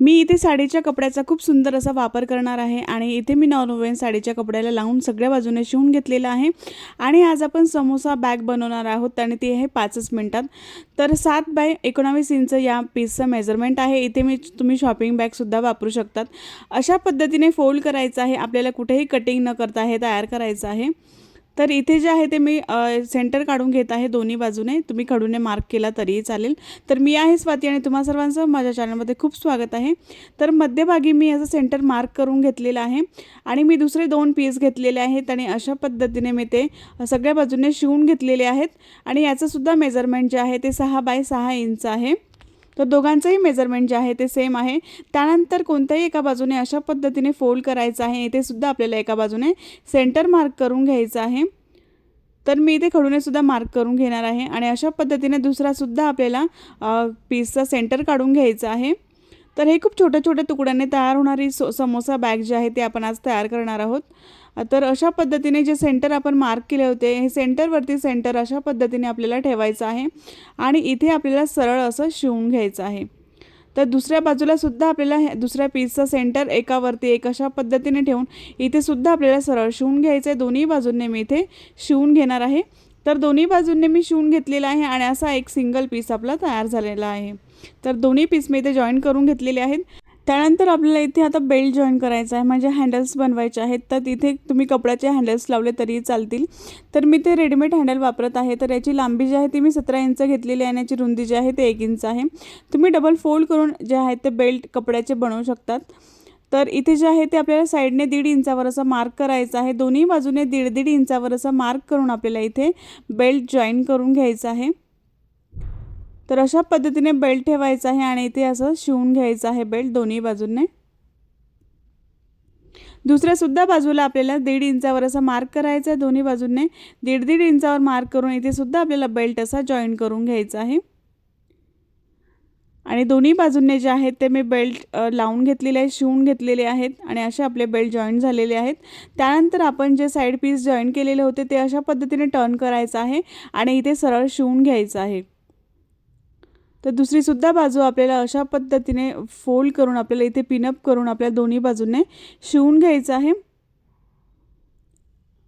मी इथे साडीच्या कपड्याचा खूप सुंदर असा वापर करणार आहे आणि इथे मी नॉनवेन साडीच्या कपड्याला लावून सगळ्या बाजूने शिवून घेतलेलं आहे. आणि आज आपण समोसा बॅग बनवणार आहोत आणि ती आहे पाचच मिनटात. तर सात बाय एकोणावीस इंच या पीसचं मेजरमेंट आहे. इथे मी तुम्ही शॉपिंग बॅगसुद्धा वापरू शकतात. अशा पद्धतीने फोल्ड करायचं आहे. आपल्याला कुठेही कटिंग न करता हे तयार करायचं आहे. तर इथे जे आहे ते मी सेंटर काढून घेत आहे दोन्ही बाजूने. तुम्ही खडूने मार्क केला तरीही चालेल. तर मी आहे स्वाती आणि तुम्हा सर्वांचं माझ्या चॅनलमध्ये खूप स्वागत आहे. तर मध्यभागी मी याचं सेंटर मार्क करून घेतलेलं आहे आणि मी दुसरे दोन पीस घेतलेले आहेत आणि अशा पद्धतीने मी ते सगळ्या बाजूने शिवून घेतलेले आहेत. आणि याचंसुद्धा मेजरमेंट जे आहे ते सहा बाय सहा इंच आहे. तर दोघांचंही मेजरमेंट जे आहे ते सेम आहे. त्यानंतर कोणत्याही एका बाजूने अशा पद्धतीने फोल्ड करायचं आहे इथे सुद्धा आपल्याला एका बाजूने सेंटर मार्क करून घ्यायचं आहे. तर मी इथे खडूने सुद्धा मार्क करून घेणार आहे आणि अशा पद्धतीने दुसरासुद्धा आपल्याला पीसचा सेंटर काढून घ्यायचा आहे. तर हे खूप छोट्या छोट्या तुकड्याने तयार होणारी सो समोसा बॅग जे आहे ते आपण आज तयार करणार आहोत. तर अशा पद्धतीने जे सेंटर आपण मार्क केले होते हे सेंटरवरती सेंटर अशा पद्धतीने आपल्याला ठेवायचं आहे आणि इथे आपल्याला सरळ असं शिवून घ्यायचं आहे. तर दुसऱ्या बाजूला सुद्धा आपल्याला हे- दुसऱ्या पीसचा सेंटर एकावरती एक अशा पद्धतीने ठेवून इथे सुद्धा आपल्याला सरळ शिवून घ्यायचं आहे दोन्ही बाजूंनी मी इथे शिवून घेणार आहे. तर दोन्ही बाजूंनी मी शिवून घेतलेला आहे आणि असा एक सिंगल पीस आपला तयार झालेला आहे. तर दोन्ही पीस मी इथे जॉईन करून घेतलेले आहेत. त्यानंतर आपल्याला इथे आता बेल्ट जॉईन करायचा आहे. म्हणजे हँडल्स बनवायचे आहेत. तर तिथे तुम्ही कपड्याचे हँडल्स लावले तरी चालतील. तर मी ते रेडीमेड हँडल वापरत आहे. तर याची लांबी जी आहे ती मी सतरा इंच घेतलेली आहे आणि याची रुंदी जी आहे ते एक इंच आहे. तुम्ही डबल फोल्ड करून जे आहे ते बेल्ट कपड्याचे बनवू शकतात. तर इथे जे आहे ते आपल्याला साईडने दीड इंचावर असं मार्क करायचं आहे. दोन्ही बाजूने दीड दीड इंचावर असं मार्क करून आपल्याला इथे बेल्ट जॉईन करून घ्यायचं आहे. तर अशा पद्धतीने बेल्ट ठेवायचा आहे आणि इथे असं शिवून घ्यायचं आहे बेल्ट दोन्ही बाजूने. दुसऱ्यासुद्धा बाजूला आपल्याला दीड इंचावर असं मार्क करायचं आहे दोन्ही बाजूने. दीड दीड इंचावर मार्क करून इथे सुद्धा आपल्याला बेल्ट असा जॉईन करून घ्यायचा आहे. आणि दोन्ही बाजूंनी जे आहेत ते मी बेल्ट लावून घेतलेले आहेत शिवून घेतलेले आहेत आणि असे आपले बेल्ट जॉईन झालेले आहेत. त्यानंतर आपण जे साईड पीस जॉईन केलेले होते ते अशा पद्धतीने टर्न करायचं आहे आणि इथे सरळ शिवून घ्यायचं आहे. तर दुसरीसुद्धा बाजू आपल्याला अशा पद्धतीने फोल्ड करून आपल्याला इथे पिनअप करून आपल्या दोन्ही बाजूने शिवून घ्यायचं आहे.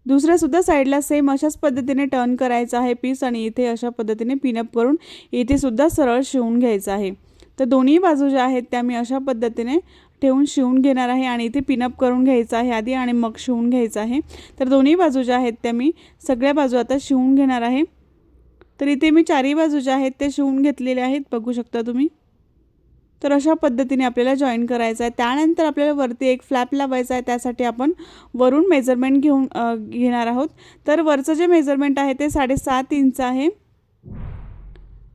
दुसऱ्यासुद्धा साईडला सेम अशाच पद्धतीने टर्न करायचं आहे पीस आणि इथे अशा पद्धतीने पिनअप करून इथे सुद्धा सरळ शिवून घ्यायचं आहे. तर दोन्ही बाजू ज्या आहेत त्या मी अशा पद्धतीने ठेवून शिवून घेणार आहे आणि इथे पिनअप करून घ्यायचं आहे आधी आणि मग शिवून घ्यायचं आहे. तर दोन्ही बाजू ज्या आहेत त्या मी सगळ्या बाजू आता शिवून घेणार आहे. तर इथे मी चारही बाजू ज्या आहेत ते शिवून घेतलेले आहेत बघू शकता तुम्ही. तर अशा पद्धतीने आपल्याला जॉईन करायचं आहे. त्यानंतर आपल्याला वरती एक फ्लॅप लावायचा आहे. त्यासाठी आपण वरून मेजरमेंट घेऊन घेणार आहोत. तर वरचं जे मेजरमेंट आहे ते साडेसात इंच आहे.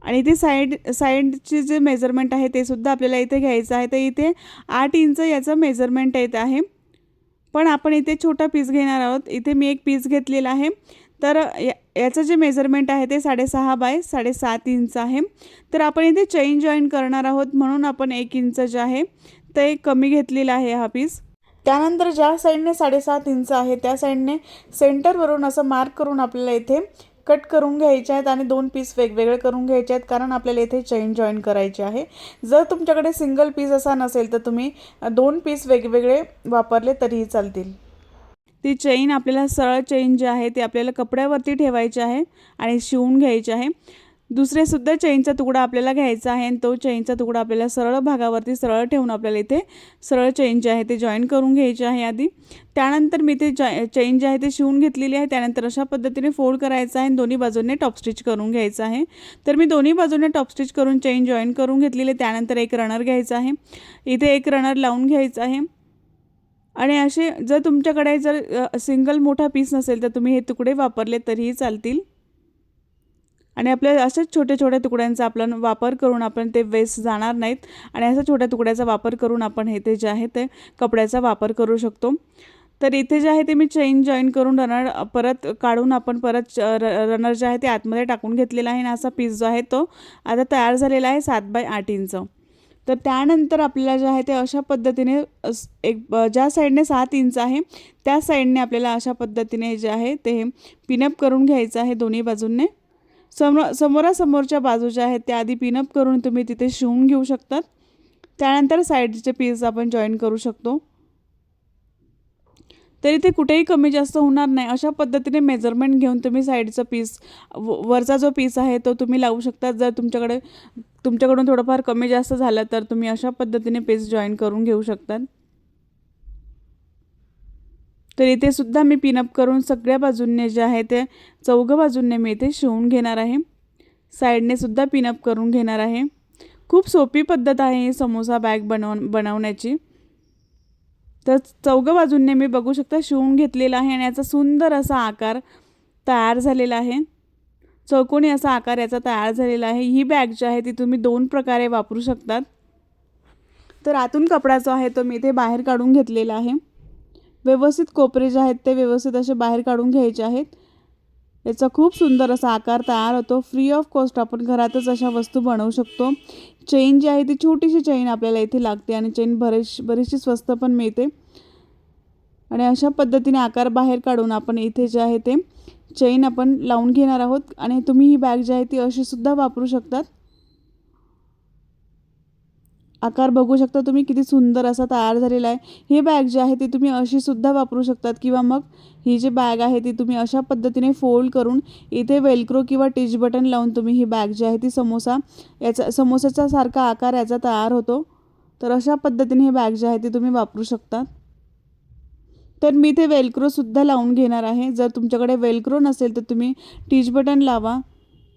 आणि इथे साईड साईडचे जे मेजरमेंट आहे ते सुद्धा आपल्याला इथे घ्यायचं आहे. तर इथे आठ इंच याचं मेजरमेंट येत आहे. पण आपण इथे छोटा पीस घेणार आहोत. इथे मी एक पीस घेतलेला आहे. तर या याचं जे मेजरमेंट आहे ते साडेसहा बाय साडेसात इंच आहे. तर आपण इथे चेन जॉईन करणार आहोत म्हणून आपण एक इंच जे आहे ते कमी घेतलेलं आहे हा पीस त्यानंतर ज्या साईडने साडेसात इंच आहे त्या साईडने सेंटरवरून असं मार्क करून आपल्याला इथे कट करून घ्यायचे आहेत आणि दोन पीस वेगवेगळे करून घ्यायचे आहेत कारण आपल्याला इथे चेन जॉईन करायचे आहे. जर तुमच्याकडे सिंगल पीस असा नसेल तर तुम्ही दोन पीस वेगवेगळे वापरले तरीही चालतील. ती चेन आपल्याला सरळ चेन जे आहे ते आपल्याला कपड्यावरती ठेवायची आहे आणि शिवून घ्यायची आहे. दुसरेसुद्धा चेनचा तुकडा आपल्याला घ्यायचा आहे आणि तो चेनचा तुकडा आपल्याला सरळ भागावरती सरळ ठेवून आपल्याला इथे सरळ चेन जे आहे ते जॉईन करून घ्यायचे आहे आधी. त्यानंतर मी ते जॉ चेन जे आहे ते शिवून घेतलेली आहे. त्यानंतर अशा पद्धतीने फोल्ड करायचं आहे आणि दोन्ही बाजूने टॉप स्टिच करून घ्यायचं आहे. तर मी दोन्ही बाजूने टॉप स्टिच करून चेन जॉईन करून घेतलेली आहे. त्यानंतर एक रनर घ्यायचा आहे. इथे एक रनर लावून घ्यायचं आहे. आणि असे जर तुमच्याकडे जर सिंगल मोठा पीस नसेल तर तुम्ही हे तुकडे वापरले तरीही चालतील. आणि आपल्या अशाच छोट्या छोट्या तुकड्यांचा आपण वापर करून आपण ते वेस्ट जाणार नाहीत. आणि अशा छोट्या तुकड्याचा वापर करून आपण हे ते जे आहे ते कपड्याचा वापर करू शकतो. तर इथे जे आहे ते मी चेन जॉईन करून रनर परत काढून आपण परत रनर जे आहे ते आतमध्ये टाकून घेतलेला आहे. आणि असा पीस जो आहे तो आता तयार झालेला आहे सात बाय आठ इंच. तर त्यानंतर आपल्याला जे आहे ते अशा पद्धतीने अस- एक ब- ज्या साईडने सात इंच आहे त्या साईडने आपल्याला अशा पद्धतीने जे आहे ते पिनअप करून घ्यायचं आहे दोन्ही बाजूंनी. समोर समोरासमोरच्या बाजू ज्या आहेत त्या आधी पिनअप करून तुम्ही तिथे शिवून घेऊ शकतात. त्यानंतर साईडचे पीस आपण जॉईन करू शकतो. तरी ते कुठेही कमी जास्त होणार नाही. अशा पद्धतीने मेजरमेंट घेऊन तुम्ही साईडचा पीस व वरचा जो पीस आहे तो तुम्ही लावू शकता. जर तुमच्याकडे तुमच्याकडून थोडंफार कमी जास्त झालं तर तुम्ही अशा पद्धतीने पेज जॉईन करून घेऊ शकतात. तर इथे सुद्धा मी पिनअप करून सगळ्या बाजूंनी जे आहे ते चौघं बाजूंनी मी इथे शिवून घेणार आहे. साईडने सुद्धा पिनअप करून घेणार आहे. खूप सोपी पद्धत आहे ही समोसा बॅग बनव बनवण्याची. तर चौघं बाजूंनी मी बघू शकता शिवून घेतलेला आहे आणि याचा सुंदर असा आकार तयार झालेला आहे. चौकोनी असा आकार याचा तयार झालेला आहे. ही बॅग जी आहे ती तुम्ही दोन प्रकारे वापरू शकतात. तर आतून कपडा जो आहे तो मी इथे बाहेर काढून घेतलेला आहे. व्यवस्थित कोपरे जे आहेत ते व्यवस्थित असे बाहेर काढून घ्यायचे आहेत. याचा खूप सुंदर असा आकार तयार होतो. फ्री ऑफ कॉस्ट आपण घरातच अशा वस्तू बनवू शकतो. चेन जी आहे ती छोटीशी चेन आपल्याला इथे लागते आणि चेन बरेच बरीचशी स्वस्त पण मिळते. आणि अशा पद्धतीने आकार बाहेर काढून आपण इथे जे आहे ते चैन आपण लावून घेणार आहोत आणि तुम्ही ही बॅग जी आहे ती अशी सुद्धा वापरू शकतात. आकार बघू शकता तुम्ही किती सुंदर असा तयार झालेला आहे. ही बॅग जी आहे ती तुम्ही अशी सुद्धा वापरू शकतात किंवा मग ही जी बॅग आहे ती तुम्ही अशा पद्धतीने फोल्ड करून इथे वेलक्रो किंवा टिच बटन लावून तुम्ही ही बॅग जी आहे ती समोसा याचा समोसाचा सारखा आकार याचा तयार होतो. तर अशा पद्धतीने ही बॅग जी आहे ती तुम्ही वापरू शकतात. तर मी इथे वेलक्रोसुद्धा लावून घेणार आहे. जर तुमच्याकडे वेलक्रो नसेल तर तुम्ही टीच बटन लावा.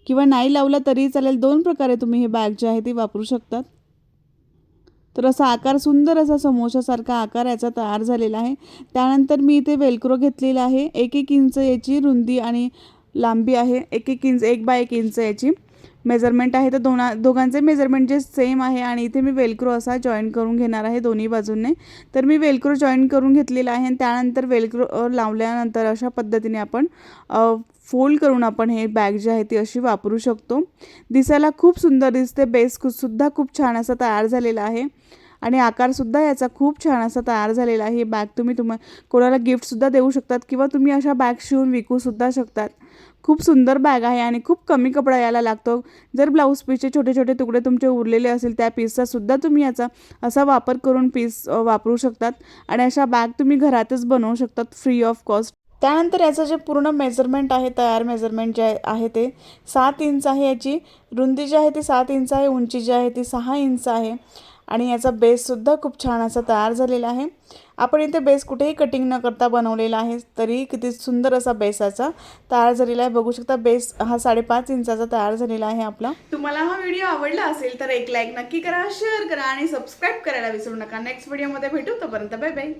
किंवा नाही लावला तरी चालेल. दोन प्रकारे तुम्ही हे बॅग जे आहे ती वापरू शकतात. तर असा आकार सुंदर असा समोशासारखा आकार याचा तयार झालेला आहे. त्यानंतर मी इथे वेलक्रो घेतलेला आहे. एक एक इंच याची रुंदी आणि लांबी आहे. एक एक इंच एक बाय एक इंच याची. मेजरमेंट आहे तर दोना दोघांचे मेजरमेंट जे सेम आहे आणि इथे मी वेलक्रो असा जॉईन करून घेणार आहे दोन्ही बाजूंनी. तर मी वेलक्रो जॉईन करून घेतलेला आहे आणि त्यानंतर वेलक्रो लावल्यानंतर अशा पद्धतीने आपण फोल्ड करून आपण हे बॅग जी आहे ती अशी वापरू शकतो. दिसायला खूप सुंदर दिसते बेस सुद्धा खूप छान असा तयार झालेला आहे. आणि आकारसुद्धा याचा खूप छान असा तयार झालेला आहे. ही बॅग तुम्ही तुम्हा कोणाला गिफ्टसुद्धा देऊ शकतात किंवा तुम्ही अशा बॅग शिवून विकूसुद्धा शकतात. खूप सुंदर बॅग आहे आणि खूप कमी कपडा याला लागतो. जर ब्लाऊज पीसचे छोटे छोटे तुकडे तुमचे उरलेले असेल त्या पीसचा सुद्धा तुम्ही याचा असा वापर करून पीस वापरू शकतात. आणि अशा बॅग तुम्ही घरातच बनवू शकतात फ्री ऑफ कॉस्ट त्यानंतर याचं जे पूर्ण मेजरमेंट आहे तयार मेजरमेंट जे आहे ते सात इंच आहे याची. रुंदी जी आहे ती सात इंच आहे उंची जी आहे ती सहा इंच आहे. आणि याचा बेससुद्धा खूप छान असा तयार झालेला आहे. आपण इथे बेस कुठेही कटिंग न करता बनवलेला आहे तरी किती सुंदर असा बेसाचा तयार झालेला आहे. बघू शकता बेस हा साडेपाच इंचाचा तयार झालेला आहे आपला. तुम्हाला हा व्हिडिओ आवडला असेल तर एक लाईक नक्की करा शेअर करा आणि सबस्क्राईब करायला विसरू नका. नेक्स्ट व्हिडिओमध्ये भेटू तोपर्यंत बाय बाय